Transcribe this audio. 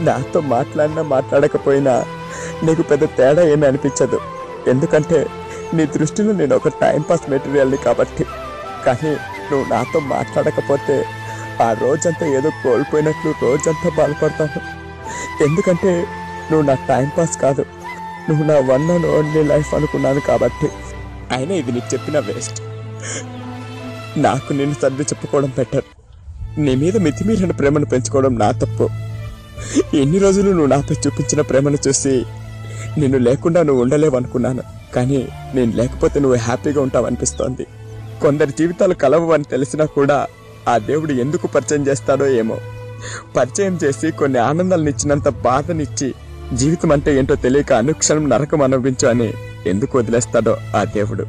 నాతో మాట్లాడినా మాట్లాడకపోయినా నీకు పెద్ద తేడా ఏమీ అనిపించదు. ఎందుకంటే నీ దృష్టిలో నేను ఒక టైంపాస్ మెటీరియల్ని కాబట్టి. కానీ నువ్వు నాతో మాట్లాడకపోతే ఆ రోజంతా ఏదో కోల్పోయినట్లు రోజంతా బాధపడతాను. ఎందుకంటే నువ్వు నా టైంపాస్ కాదు. నువ్వు నా వన్ అండ్ ఓన్లీ లైఫ్ అనుకున్నాను కాబట్టి. అయినా ఇది నీకు చెప్పిన వేస్ట్ నాకు నేను సర్ది చెప్పుకోవడం బెటర్ నీ మీద మితిమీరిన ప్రేమను పెంచుకోవడం నా తప్పు. ఎన్ని రోజులు నువ్వు నాపై చూపించిన ప్రేమను చూసి నిన్ను లేకుండా నువ్వు ఉండలేవు అనుకున్నాను కానీ నేను లేకపోతే నువ్వు హ్యాపీగా ఉంటావు అనిపిస్తోంది కొందరి జీవితాలు కలవు అని తెలిసినా కూడా ఆ దేవుడు ఎందుకు పరిచయం చేస్తాడో ఏమో. పరిచయం చేసి కొన్ని ఆనందాలను ఇచ్చినంత బాధనిచ్చి జీవితం అంటే ఏంటో తెలియక అనుక్షణం నరకం అనుభవించు అని ఎందుకు వదిలేస్తాడో ఆ దేవుడు.